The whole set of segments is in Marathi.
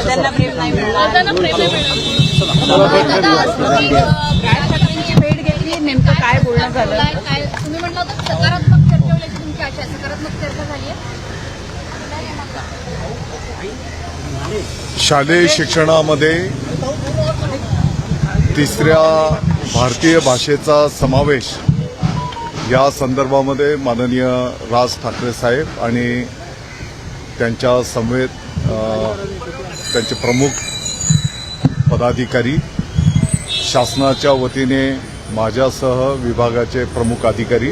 त्यांना प्रेम नाही मिळणार. त्यांना प्रेम नाही मिळणार. दादा, तुम्ही, अ, राज ठाकरेंची भेट घेतली? नेमकं काय बोलणं झालं? बोललाय, काय तुम्ही म्हटलं होतं सकारात्मक चर्चा होईल याची तुमची आशा आहे. सकारात्मक चर्चा झाली आहे. शालेय शिक्षणामध्ये तिसऱ्या भारतीय भाषेचा समावेश या संदर्भामध्ये माननीय राज ठाकरे साहेब आणि त्यांच्या समवेत त्यांचे प्रमुख पदाधिकारी शासनाच्या वतीने माझ्यासह विभागाचे प्रमुख अधिकारी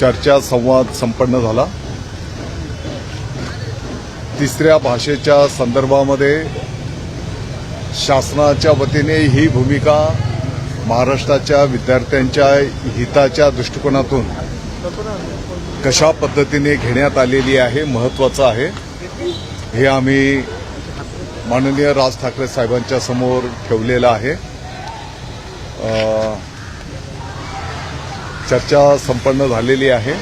चर्चा संवाद संपन्न झाला. तिसऱ्या भाषेच्या संदर्भामध्ये शासनाच्या वतीने ही भूमिका महाराष्ट्राच्या विद्यार्थ्यांच्या हिताच्या दृष्टिकोनातून कशा पद्धतीने घेण्यात आलेली आहे महत्वाचं आहे. हे आम्ही माननीय राज ठाकरे साहेबांच्या समोर ठेवलेलं आहे. चर्चा संपन्न झालेली आहे.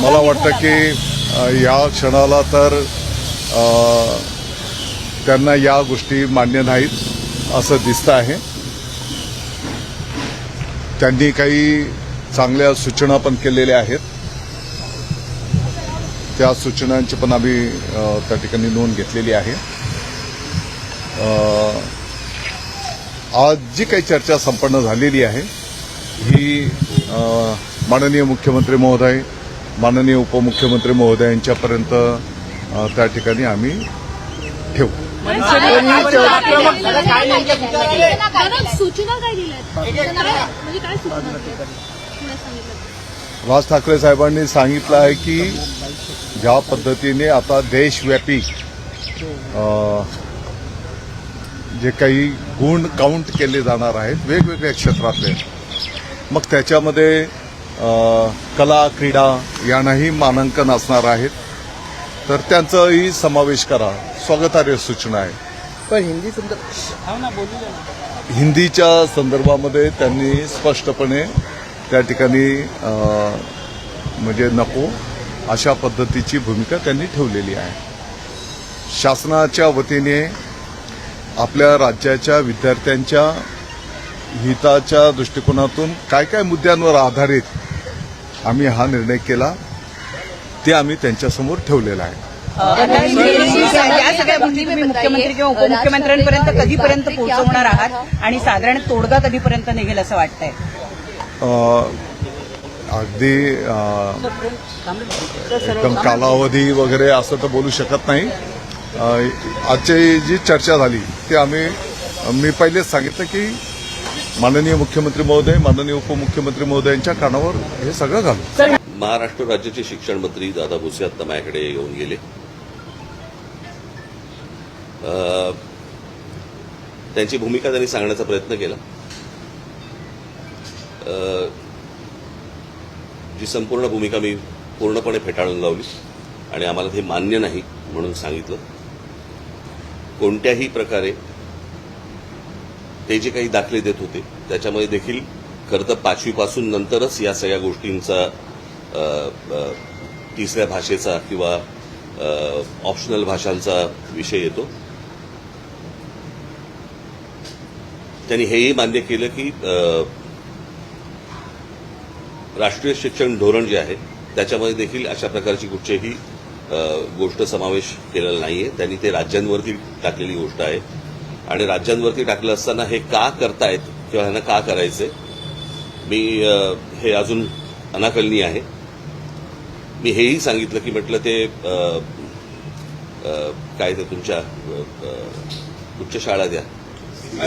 मला वाटतं की या क्षणाला तर त्यांना या गोष्टी मान्य नाहीत असं दिसतं आहे. त्यांनी काही चांगल्या सूचना पण केलेल्या आहेत. त्या सूचनांची पण आम्ही त्या ठिकाणी नोंद घेतलेली आहे. आज जी काही चर्चा संपन्न झालेली आहे ही माननीय मुख्यमंत्री महोदय माननीय उपमुख्यमंत्री महोदयांच्यापर्यंत यांच्यापर्यंत त्या ठिकाणी आम्ही ठेवू. सूचना काय दिल्या राज ठाकरे साहेबांनी सांगितलं आहे की ज्या पद्धतीने आता देशव्यापी अ, जे काही गुण काउंट केले जाणार आहेत वेगवेगळ्या क्षेत्रातले मग त्याच्यामध्ये अ, कला क्रीडा यांनाही मानांकन असणार आहेत. तर त्यांचाही समावेश करा. स्वागतार्ह सूचना आहे. पण हिंदी संदर्भ हिंदीच्या संदर्भामध्ये त्यांनी स्पष्टपणे त्या ठिकाणी म्हणजे नको अशा पद्धतीची भूमिका त्यांनी ठेवलेली आहे. शासनाच्या वतीने आपल्या राज्याच्या विद्यार्थ्यांच्या हिताच्या दृष्टिकोनातून काय काय मुद्द्यांवर आधारित आम्ही हा निर्णय केला ते आम्ही त्यांच्यासमोर ठेवलेला आहे. आता या सगळ्या गोष्टी तुम्ही मुख्यमंत्री किंवा उपमुख्यमंत्र्यांपर्यंत कधीपर्यंत पोहोचवणार आहात? आणि साधारण तोडगा कधीपर्यंत निघेल असं वाटतंय? अगदी एकदम कालावधी वगैरे असं तर बोलू शकत नाही. आजची जी चर्चा झाली ती आम्ही मी पहिलेच सांगितलं की माननीय मुख्यमंत्री महोदय माननीय उपमुख्यमंत्री महोदयांच्या कानावर हे सगळं घालू. महाराष्ट्र राज्याचे शिक्षण मंत्री दादा भुसे आता माझ्याकडे येऊन गेले. त्यांची भूमिका त्यांनी सांगण्याचा प्रयत्न केला. जी संपूर्ण भूमिका मी पूर्णपणे फेटाळून लावली आणि आम्हाला ते मान्य नाही म्हणून सांगितलं. कोणत्याही प्रकारे ते जे काही दाखले देत होते त्याच्यामध्ये देखील खरं तर पाचवीपासून नंतरच या सगळ्या गोष्टींचा तिसऱ्या भाषेचा किंवा ऑप्शनल भाषांचा विषय येतो. त्यांनी हेही मान्य केलं की राष्ट्रीय शिक्षण धोरण जे आहे त्याच्यामध्ये देखील अशा प्रकारची कुठचीही गोष्ट समावेश केलेला नाहीये. त्यांनी ते राज्यांवरती टाकलेली गोष्ट आहे. आणि राज्यांवरती टाकलं असताना हे का करतायत किंवा ह्यांना का करायचंय? मी हे अजून अनाकलनीय आहे. मी हेही सांगितलं की म्हटलं ते काय ते तुमच्या उच्च शाळा द्या.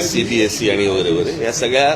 सीबीएसई आणि वगैरे वगैरे. या सगळ्या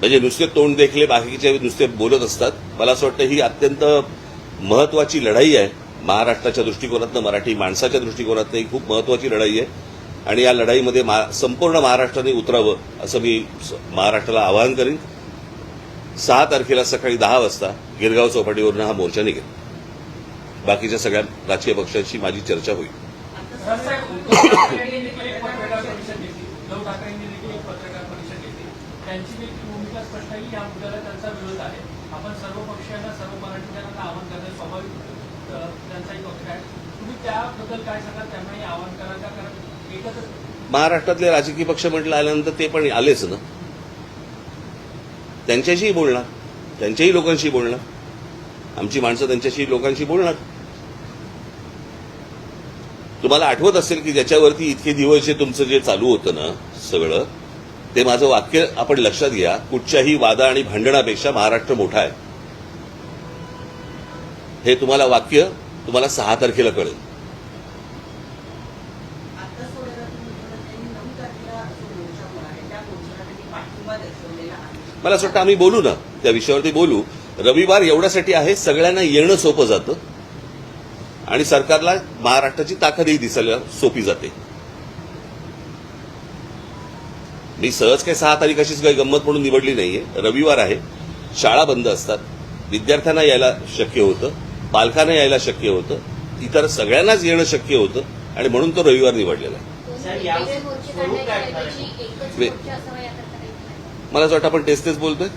म्हणजे नुसते तोंड देखले बाकीचे नुसते बोलत असतात. मला असं वाटतं ही अत्यंत महत्वाची लढाई आहे. महाराष्ट्राच्या दृष्टिकोनातनं मराठी माणसाच्या दृष्टिकोनातनं ही खूप महत्वाची लढाई आहे. आणि या लढाईमध्ये मा- संपूर्ण महाराष्ट्राने उतरावं असं मी स- महाराष्ट्राला आवाहन करेन. सहा तारखेला सकाळी दहा वाजता गिरगाव चौपाटीवरून हा मोर्चा निघेल. बाकीच्या सगळ्या राजकीय पक्षांशी माझी चर्चा होईल. त्यांची देखील भूमिका स्पष्ट आहे की या मुद्द्याला त्यांचा विरोध आहे. आपण सर्व पक्षांना सर्व मराठीजनांना आवाहन करणं स्वाभाविक अ, त्यांचाही पक्ष आहे. तुम्ही त्याबद्दल काय सांगा त्यांनाही आवाहन करा का? कारण एकच महाराष्ट्रातले राजकीय पक्ष म्हटलं आल्यानंतर ते पण आलेच ना. त्यांच्याशीही बोलणार. त्यांच्याही लोकांशी बोलणार. आमची माणसं त्यांच्याशी लोकांशी बोलणार. तुम्हाला आठवत असेल की ज्याच्यावरती इतके दिवस जे तुमचं जे चालू होतं ना सगळं ते माझं वाक्य आपण लक्षात घ्या. कुठच्याही वादा आणि भांडणापेक्षा महाराष्ट्र मोठा आहे. हे तुम्हाला वाक्य तुम्हाला सहा तारखेला कळेल. मला असं वाटतं आम्ही बोलू ना. त्या विषयावरती बोलू. रविवार एवढ्यासाठी आहे सगळ्यांना येणं सोपं जातं. आणि सरकारला महाराष्ट्राची ताकदही दिसायला सोपी जाते. मी सहज काही सहा तारीख अशीच काही गंमत म्हणून निवडली नाहीये. रविवार आहे. शाळा बंद असतात. विद्यार्थ्यांना यायला शक्य होतं. पालकांना यायला शक्य होतं. इतर सगळ्यांनाच येणं शक्य होतं आणि म्हणून तो रविवार निवडलेला आहे? मला असं वाटतं आपण तेच तेच बोलतोय.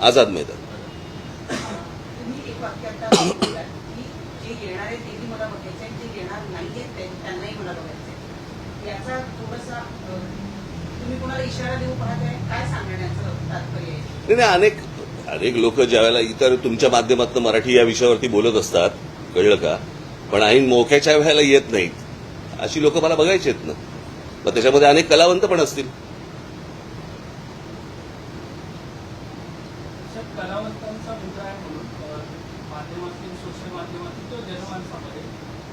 आझाद मैदान आझाद मैदान तुम्ही एक वाक्य आता की जे येणार आहे तेही मला बघायचं आहे जे येणार नाहीये ते- त्यांनाही मला बघायचं आहे. याचा थोडासा तुम्ही कोणाला इशारा देऊ पाहताय? काय सांगण्याचं तात्पर्य आहे? नाही नाही अनेक अनेक लोक ज्यावेळेला इतर तुमच्या माध्यमातून मराठी या विषयावरती बोलत असतात कळलं का? पण ऐन मोक्याच्या वेळेला येत नाहीत. अशी लोक मला बघायची आहेत ना. मग त्याच्यामध्ये अनेक कलावंत पण असतील. कलावंतांचा मुद्दा आहे म्हणून माध्यमातून सोशल माध्यमातून तो जनमानसामध्ये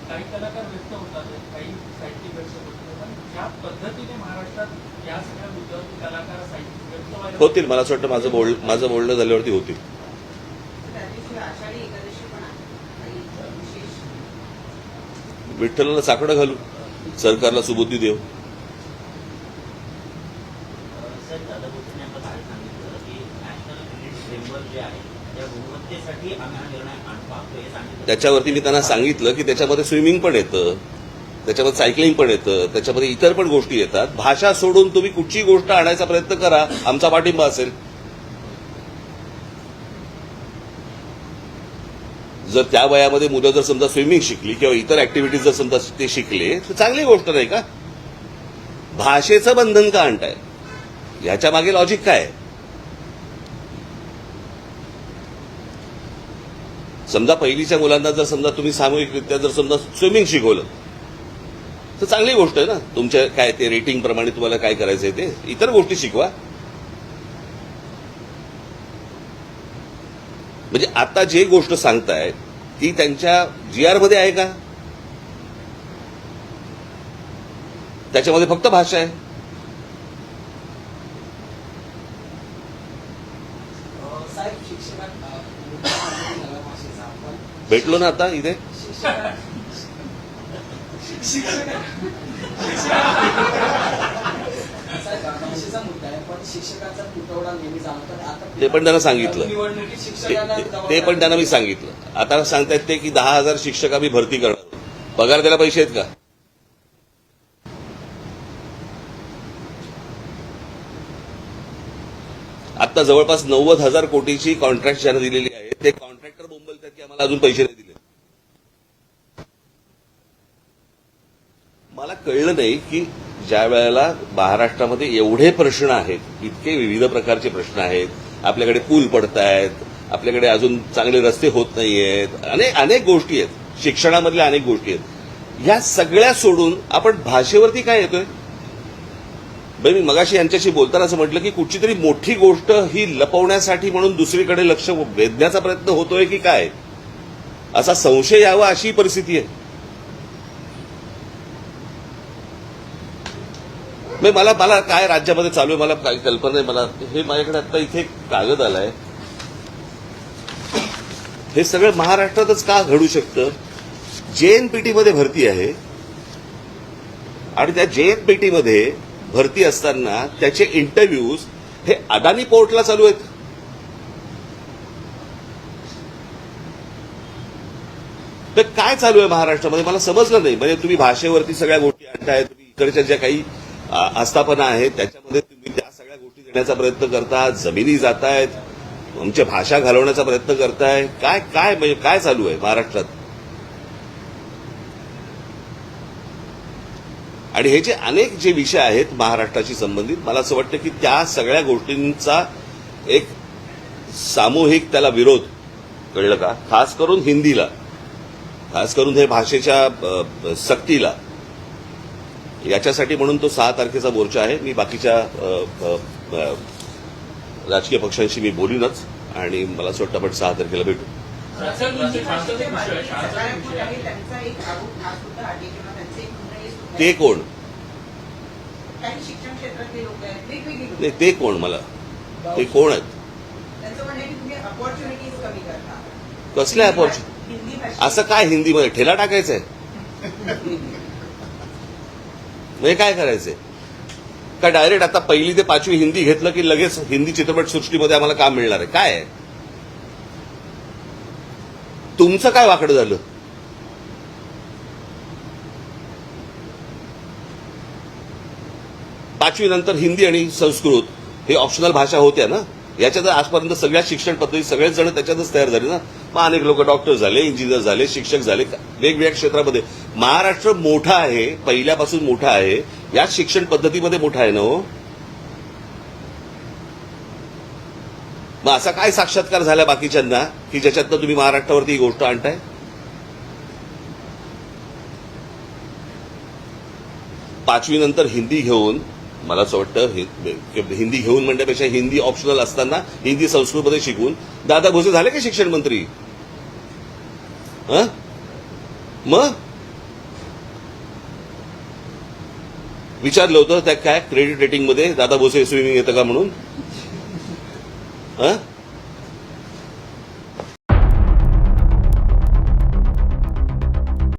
काही कलाकार व्यक्त होतात काही साहित्यिक व्यक्त होतात. पण ज्या पद्धतीने महाराष्ट्रात या सगळ्या मुद्द्यावरती कलाकार साहित्यिक व्यक्त व्हायला होतील मला असं वाटतं माझं बोल माझं बोलणं झाल्यावरती होतील. त्या दिवशी आषाढी एकादशी पण आहे. काही विशेष? विठ्ठलाला साकडं घालू. सरकारला सुबुद्धी देऊ. सर दादा भोसले यांना काय सांगितलं की नॅशनल क्रेडिट फ्रेमवर्क जे आहे त्याच्यावरती मी त्यांना सांगितलं की त्याच्यामध्ये स्विमिंग पण येतं त्याच्यामध्ये सायकलिंग पण येतं त्याच्यामध्ये इतर पण गोष्टी येतात. भाषा सोडून तुम्ही कुठची गोष्ट आणायचा प्रयत्न करा आमचा पाठिंबा असेल. जर त्या वयामध्ये मुलं जर समजा स्विमिंग शिकली किंवा इतर ऍक्टिव्हिटीज जर समजा ते शिकले तर चांगली गोष्ट नाही का? भाषेचं बंधन का आणताय? याच्या मागे लॉजिक काय आहे? समजा पहिलीच्या मुलांना जर समजा तुम्ही सामूहिकरित्या जर समजा स्विमिंग शिकवलं तर चांगली गोष्ट आहे ना. तुमच्या काय ते रेटिंग प्रमाणे तुम्हाला काय करायचं आहे ते? इतर गोष्टी शिकवा. म्हणजे आता जे गोष्ट सांगताय ती त्यांच्या जी आरमध्ये आहे का? त्याच्यामध्ये फक्त भाषा आहे? साहेब शिक्षकांना भेटलो ना आता इथे? ते पण त्यांना सांगितलं. ते- पण त्यांना मी सांगितलं. आता सांगतायत ते की दहा हजार शिक्षक आम्ही भरती करणार. पगार द्यायला पैसे आहेत का? आता जवळपास नव्वद हजार कोटीची कॉन्ट्रॅक्ट ज्यांना दिलेली आहे ते कॉन्ट्रॅक्टर बोंबलतात की आम्हाला अजून पैसे नाही दिले. मला कळलं नाही की ज्या वेळेला महाराष्ट्रामध्ये एवढे प्रश्न आहेत इतके विविध प्रकारचे प्रश्न आहेत आपल्याकडे पूल पडत आहेत आपल्याकडे अजून चांगले रस्ते होत नाहीयेत अनेक अनेक गोष्टी आहेत. शिक्षणामधल्या अनेक गोष्टी आहेत. ह्या सगळ्या सोडून आपण भाषेवरती काय येतोय? बरं मी मगाशी यांच्याशी बोलताना असं म्हटलं की कुठची तरी मोठी गोष्ट ही लपवण्यासाठी म्हणून दुसरीकडे लक्ष वेधण्याचा प्रयत्न होतोय की काय? असा संशय यावा अशी परिस्थिती आहे. नाही मला मला काय राज्यामध्ये चालू आहे? मला काही कल्पना नाही. मला हे माझ्याकडे आता इथे कागद आलाय. हे सगळं महाराष्ट्रातच का घडू शकतं? जेएनपीटीमध्ये भरती आहे आणि त्या जेएनपीटीमध्ये मध्ये भरती असताना त्याचे इंटरव्ह्यूज हे अदानी पोर्टला चालू आहेत. तर काय चालू आहे महाराष्ट्रामध्ये? मला समजलं नाही. म्हणजे तुम्ही भाषेवरती सगळ्या गोष्टी आणताय तुम्ही इकडच्या ज्या काही आस्थापना आहेत त्याच्यामध्ये तुम्ही त्या सगळ्या गोष्टी देण्याचा प्रयत्न करता जमिनी जात आहेत आमच्या भाषा घालवण्याचा प्रयत्न करताय. काय काय म्हणजे काय चालू आहे महाराष्ट्रात? आणि हे जे अनेक जे विषय आहेत महाराष्ट्राशी संबंधित मला असं वाटतं की त्या सगळ्या गोष्टींचा एक सामूहिक त्याला विरोध कळलं का? खास करून हिंदीला. खास करून हे भाषेच्या सक्तीला. याच्यासाठी म्हणून तो सहा तारखेचा मोर्चा आहे. मी बाकीच्या राजकीय पक्षांशी मी बोलीनच आणि मला असं वाटतं आपण सहा तारखेला भेटू. ते. कोण? काही शिक्षण क्षेत्रातले लोक आहेत वेगवेगळी लोक नाही ते कोण मला? ते कोण आहेत? कसल्या अपॉर्च्युनिटी हिंदी भाषा. असं काय हिंदीमध्ये? ठेला टाकायचंय? म्हणजे काय करायचंय? का डायरेक्ट आता पहिली ते पाचवी हिंदी घेतलं की लगेच हिंदी चित्रपट सृष्टीमध्ये आम्हाला काम मिळणार आहे? काय आहे? तुमचं काय वाकडं झालं? पाचवी नंतर हिंदी आणि संस्कृत हे ऑप्शनल भाषा होत्या ना. याच्यात आजपर्यंत सगळ्या शिक्षण पद्धती सगळेच जण त्याच्यातच तयार झाले ना. मग अनेक लोक डॉक्टर झाले इंजिनियर झाले शिक्षक झाले वेगवेगळ्या क्षेत्रामध्ये. महाराष्ट्र मोठा आहे पहिल्यापासून मोठा आहे. याच शिक्षण पद्धतीमध्ये मोठा आहे ना हो. मग असा काय साक्षात्कार झाला बाकीच्यांना की ज्याच्यातनं तुम्ही महाराष्ट्रावरती ही गोष्ट आणताय? पाचवीनंतर हिंदी घेऊन मला असं वाटतं हि- हिंदी घेऊन म्हणण्यापेक्षा हिंदी ऑप्शनल असताना हिंदी संस्कृतमध्ये शिकून दादा भोसे झाले का शिक्षण मंत्री? मग? विचारलं होतं त्या काय? क्रेडिट रेटिंगमध्ये दादा भोसे स्विमिंग येतं का म्हणून? हं?